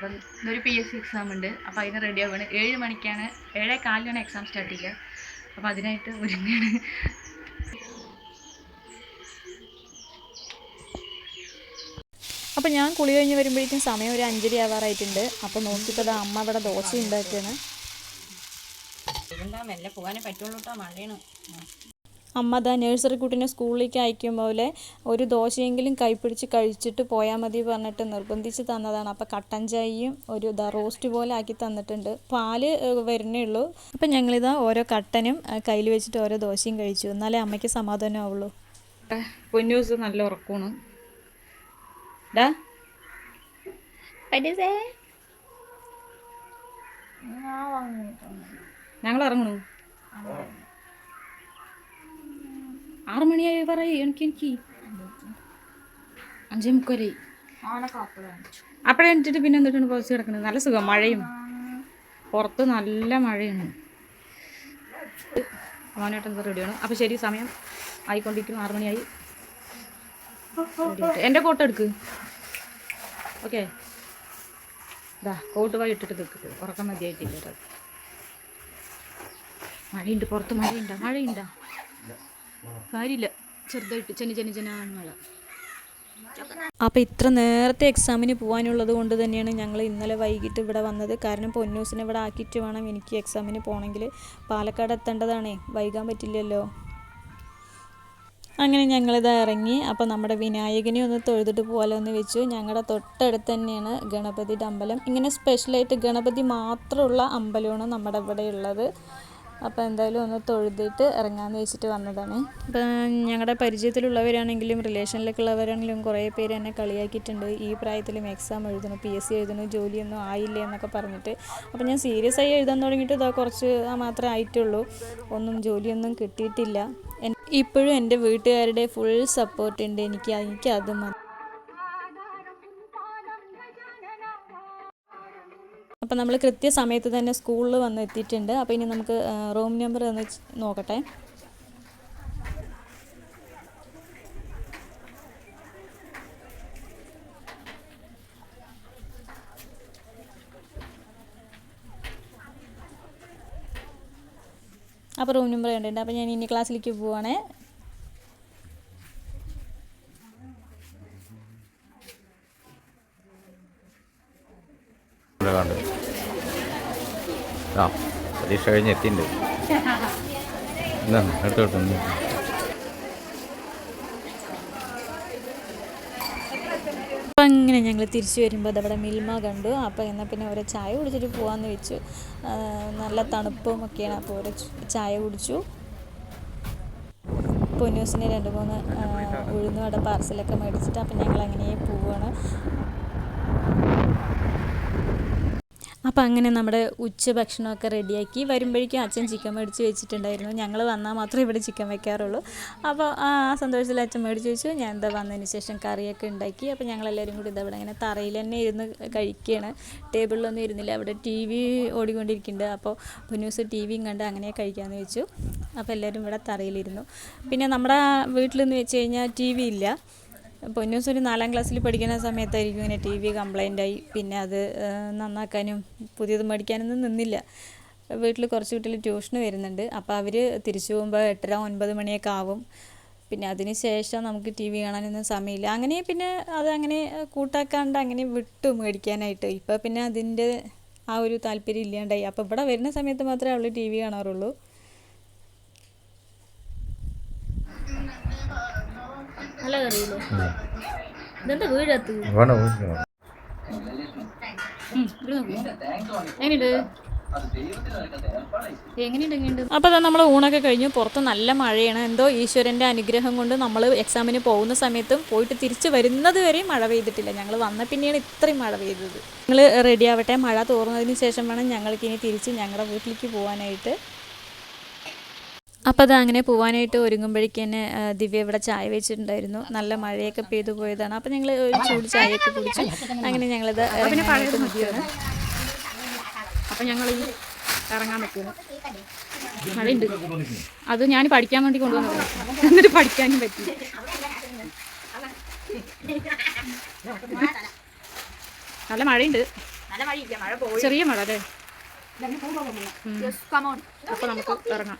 അപ്പം ഇന്നൊരു P S C exam ഉണ്ട്. അപ്പോൾ അതിന് റെഡി ആവുകയാണ് ഏഴ് മണിക്കാണ് ഏഴേ കാലിനാണ് എക്സാം സ്റ്റാർട്ട് ചെയ്യുക. അപ്പോൾ അതിനായിട്ട് ഒരുങ്ങാണ്. അപ്പോൾ ഞാൻ കുളി കഴിഞ്ഞ് വരുമ്പോഴേക്കും സമയം ഒരു അഞ്ചര ആവാറായിട്ടുണ്ട്. അപ്പോൾ നോക്കിയപ്പോൾ അത് അമ്മ ഇവിടെ ദോശ ഉണ്ടാക്കുകയാണ് എന്താ മെല്ലെ പോകാനേ പറ്റുള്ളൂ കേട്ടോ മഴയാണ്. അമ്മ ദാ നേഴ്സറി കുട്ടീനെ സ്കൂളിലേക്ക് അയക്കും പോലെ ഒരു ദോശയെങ്കിലും കൈപ്പിടിച്ച് കഴിച്ചിട്ട് പോയാൽ മതി പറഞ്ഞിട്ട് നിർബന്ധിച്ച് തന്നതാണ്. അപ്പോൾ കട്ടൻ ചായയും ഒരു ഇതാ റോസ്റ്റ് പോലെ ആക്കി തന്നിട്ടുണ്ട്. പാൽ വരുന്നേ ഉള്ളൂ. അപ്പം ഞങ്ങളിതാ ഓരോ കട്ടനും കയ്യിൽ വെച്ചിട്ട് ഓരോ ദോശയും കഴിച്ചു. എന്നാലേ അമ്മയ്ക്ക് സമാധാനമാവുള്ളൂ പൊന്നൂസ് നല്ല ഉറക്കമാണ്. ഡാ. ഞങ്ങൾ ഇറങ്ങണു. ആറ് മണിയായി പറയ് എനിക്ക് എനിക്ക്. അഞ്ചേ മുക്കാലായി അപ്പോഴേ എന്നിട്ട് പിന്നെ എന്നിട്ടാണ് പോസ്റ്റ് കിടക്കുന്നത് നല്ല സുഖം മഴയും. പുറത്ത് നല്ല മഴയാണ്. മോനോട്ടം എന്താ റെഡിയാണ് അപ്പോൾ ശരി സമയം ആയിക്കൊണ്ടിരിക്കുന്നു ആറ് മണിയായി എന്റെ കോട്ട് എടുക്ക്. ഓക്കെ ഇതാ കോട്ട് വായി ഇട്ടിട്ട് നിൽക്കുക ഉറക്കം മതിയായിട്ടില്ല മഴയുണ്ട് പുറത്ത് മഴയുണ്ടോ മഴയുണ്ടോ. കാര്യമില്ല. ചെറുതായിട്ട് ചെന്നി ചെന്നി ചെനാണ് മഴ അപ്പോൾ ഇത്ര നേരത്തെ എക്സാമിന് പോകാനുള്ളത് കൊണ്ട് തന്നെയാണ് ഞങ്ങൾ ഇന്നലെ വൈകിട്ട് ഇവിടെ വന്നത്. കാരണം പൊന്നൂസിനെ ഇവിടെ ആക്കിയിട്ട് വേണം എനിക്ക് എക്സാമിന് പോകണമെങ്കിൽ പാലക്കാട് എത്തേണ്ടതാണേ. വൈകാൻ പറ്റില്ലല്ലോ. അങ്ങനെ ഞങ്ങളിത് ഇറങ്ങി. അപ്പോൾ നമ്മുടെ വിനായകനെ ഒന്ന് തൊഴുതിട്ട് എന്ന് വെച്ചു. ഞങ്ങളുടെ തൊട്ടടുത്ത് തന്നെയാണ് ഗണപതിയുടെ അമ്പലം. ഇങ്ങനെ സ്പെഷ്യലായിട്ട് ഗണപതി മാത്രമുള്ള അമ്പലമാണ് നമ്മുടെ ഇവിടെ ഉള്ളത് അപ്പോൾ എന്തായാലും ഒന്ന് തൊഴുതിട്ട് ഇറങ്ങാമെന്ന് വെച്ചിട്ട് വന്നതാണ്. ഇപ്പോൾ ഞങ്ങളുടെ പരിചയത്തിലുള്ളവരാണെങ്കിലും റിലേഷനിലൊക്കെ ഉള്ളവരാണെങ്കിലും കുറേ പേര് എന്നെ കളിയാക്കിയിട്ടുണ്ട്. ഈ പ്രായത്തിലും എക്സാം എഴുതണം പി എസ് സി എഴുതണം ജോലിയൊന്നും ആയില്ലേ എന്നൊക്കെ പറഞ്ഞിട്ട്. അപ്പോൾ ഞാൻ സീരിയസ് ആയി എഴുതാൻ തുടങ്ങിയിട്ട് ഇതാ കുറച്ച് മാത്രമേ ആയിട്ടുള്ളൂ. ഒന്നും ജോലിയൊന്നും കിട്ടിയിട്ടില്ല. ഇപ്പോഴും എന്റെ വീട്ടുകാരുടെ ഫുൾ സപ്പോർട്ട് ഉണ്ട്. എനിക്ക് എനിക്ക് അത് മതി. അപ്പം നമ്മൾ കൃത്യസമയത്ത് തന്നെ സ്കൂളിൽ വന്ന് എത്തിയിട്ടുണ്ട്. അപ്പോൾ ഇനി നമുക്ക് റൂം നമ്പർ ഒന്ന് നോക്കട്ടെ. അപ്പോൾ റൂം നമ്പർ കണ്ടിട്ടുണ്ട്. അപ്പോൾ ഞാൻ ഇനി ക്ലാസ്സിലേക്ക് പോവാണേ. ഇവിടെ കണ്ടു. ആ പരീക്ഷ കഴിഞ്ഞ് എത്തിയിട്ടുണ്ട്. അപ്പം അങ്ങനെ ഞങ്ങൾ തിരിച്ചു വരുമ്പോൾ അതവിടെ മിൽമ കണ്ടു. അപ്പോൾ എന്നാൽ പിന്നെ ഒരു ചായ കുടിച്ചിട്ട് പോകാമെന്ന് വെച്ചു. നല്ല തണുപ്പും ഒക്കെയാണ്. അപ്പോൾ ഒരു ചായ കുടിച്ചു. പൊന്നൂസിന് രണ്ട് മൂന്ന് ഉഴുന്നു ഉഴുന്നുവട പാർസലൊക്കെ മേടിച്ചിട്ട് അപ്പം ഞങ്ങൾ അങ്ങനെ പോവുകയാണ് അപ്പോൾ അങ്ങനെ നമ്മുടെ ഉച്ച ഉച്ചഭക്ഷണമൊക്കെ റെഡിയാക്കി വരുമ്പോഴേക്കും അച്ഛൻ ചിക്കൻ മേടിച്ച് വെച്ചിട്ടുണ്ടായിരുന്നു. ഞങ്ങൾ വന്നാൽ മാത്രമേ ഇവിടെ ചിക്കൻ വെക്കാറുള്ളൂ. അപ്പോൾ ആ സന്തോഷത്തിൽ അച്ഛൻ മേടിച്ച് വെച്ചു. ഞാൻ എന്താ വന്നതിന് ശേഷം കറിയൊക്കെ ഉണ്ടാക്കി. അപ്പോൾ ഞങ്ങളെല്ലാവരും കൂടി ഇതവിടെ ഇങ്ങനെ തറയിൽ തന്നെ ഇരുന്ന് കഴിക്കുകയാണ് ടേബിളിലൊന്നും ഇരുന്നില്ല. അവിടെ ടി വി ഓടിക്കൊണ്ടിരിക്കുന്നുണ്ട്. അപ്പോൾ ന്യൂസ് ടി വിയും കണ്ട് അങ്ങനെ കഴിക്കാമെന്ന് വെച്ചു. അപ്പോൾ എല്ലാവരും ഇവിടെ തറയിലിരുന്നു പിന്നെ നമ്മുടെ വീട്ടിലെന്ന് വെച്ച് കഴിഞ്ഞാൽ ടി വി ഇല്ല. പൊന്നൂസ് ഒരു നാലാം ക്ലാസ്സിൽ പഠിക്കുന്ന സമയത്തായിരിക്കും ഇങ്ങനെ ടി വി ആയി. പിന്നെ അത് നന്നാക്കാനും പുതിയത് മേടിക്കാനൊന്നും നിന്നില്ല. വീട്ടിൽ കുറച്ച് കുട്ടികൾ ട്യൂഷന് വരുന്നുണ്ട്. അപ്പോൾ അവർ തിരിച്ചു പോകുമ്പോൾ എട്ടര ഒൻപത് മണിയൊക്കെ ആവും. പിന്നെ അതിന് ശേഷം നമുക്ക് ടി വി കാണാനൊന്നും സമയമില്ല. അങ്ങനെ പിന്നെ അത് അങ്ങനെ കൂട്ടാക്കാണ്ട് അങ്ങനെ വിട്ടു മേടിക്കാനായിട്ട്. ഇപ്പോൾ പിന്നെ അതിന്റെ ആ ഒരു താല്പര്യം ഇല്ലാണ്ടായി. അപ്പോൾ ഇവിടെ വരുന്ന സമയത്ത് മാത്രമേ അവൾ ടി വി കാണാറുള്ളൂ. നല്ല കറിയില്ലേ ഇതെന്താ. എങ്ങനെയുണ്ട്? അപ്പോൾ നമ്മൾ ഊണൊക്കെ കഴിഞ്ഞു. പുറത്ത് നല്ല മഴയാണ്. എന്തോ ഈശ്വരന്റെ അനുഗ്രഹം കൊണ്ട് നമ്മൾ എക്സാമിന് പോകുന്ന സമയത്തും പോയിട്ട് തിരിച്ചു വരുന്നത് വരെയും മഴ പെയ്തിട്ടില്ല. ഞങ്ങൾ വന്ന പിന്നെയാണ് ഇത്രയും മഴ പെയ്തത്. ഞങ്ങൾ റെഡി ആവട്ടെ. മഴ തോർന്നതിന് ശേഷം വേണം ഞങ്ങൾക്ക് ഇനി തിരിച്ച് ഞങ്ങളുടെ വീട്ടിലേക്ക് പോകാനായിട്ട് അപ്പോൾ അത് അങ്ങനെ പോകാനായിട്ട് ഒരുങ്ങുമ്പോഴേക്ക് തന്നെ ദിവ്യ ഇവിടെ ചായ വെച്ചിട്ടുണ്ടായിരുന്നു. നല്ല മഴയൊക്കെ പെയ്തു പോയതാണ്. അപ്പോൾ ഞങ്ങൾ ഒരു ചൂട് ചായയൊക്കെ കുടിച്ചു. അങ്ങനെ ഞങ്ങളിത് പഴയത് മതിയാണ് അപ്പം ഞങ്ങൾ ഇറങ്ങാൻ പറ്റുന്നു മഴയുണ്ട്. അത് ഞാൻ പഠിക്കാൻ വേണ്ടി കൊണ്ടുവന്നു എന്നിട്ട് പഠിക്കാനും പറ്റി. നല്ല മഴയുണ്ട്. നല്ല മഴയില്ല. മഴ പോയി. ചെറിയ മഴ അല്ലേ? അപ്പോൾ നമുക്ക് ഇറങ്ങാം.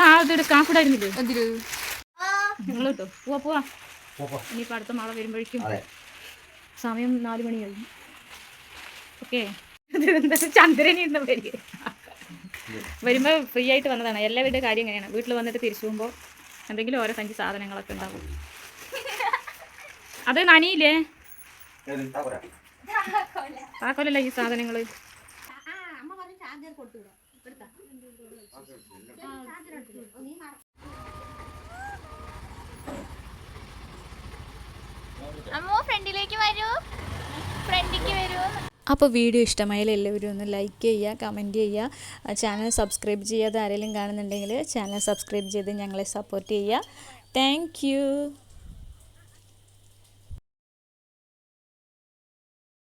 ആ ഇത് എടുക്കാൻ കൂടായിരുന്നില്ലേ നിങ്ങൾ കേട്ടോ. പോവാ പോവാ. ഇനിയിപ്പോ അടുത്ത മഴ വരുമ്പോഴേക്കും സമയം നാല് മണിയായി. ഓക്കെ. ചന്ദ്രൻ ഇന്ന് വരിക വരുമ്പോൾ ഫ്രീ ആയിട്ട് വന്നതാണ്. എല്ലാ എല്ലാവരുടെ കാര്യം എങ്ങനെയാണ് വീട്ടിൽ വന്നിട്ട് തിരിച്ചു പോകുമ്പോൾ എന്തെങ്കിലും ഓരോ സഞ്ചി സാധനങ്ങളൊക്കെ ഉണ്ടാവും. അത് നനിയില്ലേ താക്കോലല്ല ഈ സാധനങ്ങൾ അമ്മോ അപ്പോൾ വീഡിയോ ഇഷ്ടമായാൽ എല്ലാവരും ഒന്ന് ലൈക്ക് ചെയ്യുക കമന്റ് ചെയ്യുക. ചാനൽ സബ്സ്ക്രൈബ് ചെയ്യാതെ ആരെങ്കിലും കാണുന്നുണ്ടെങ്കിൽ ചാനൽ സബ്സ്ക്രൈബ് ചെയ്ത് ഞങ്ങളെ സപ്പോർട്ട് ചെയ്യുക. താങ്ക്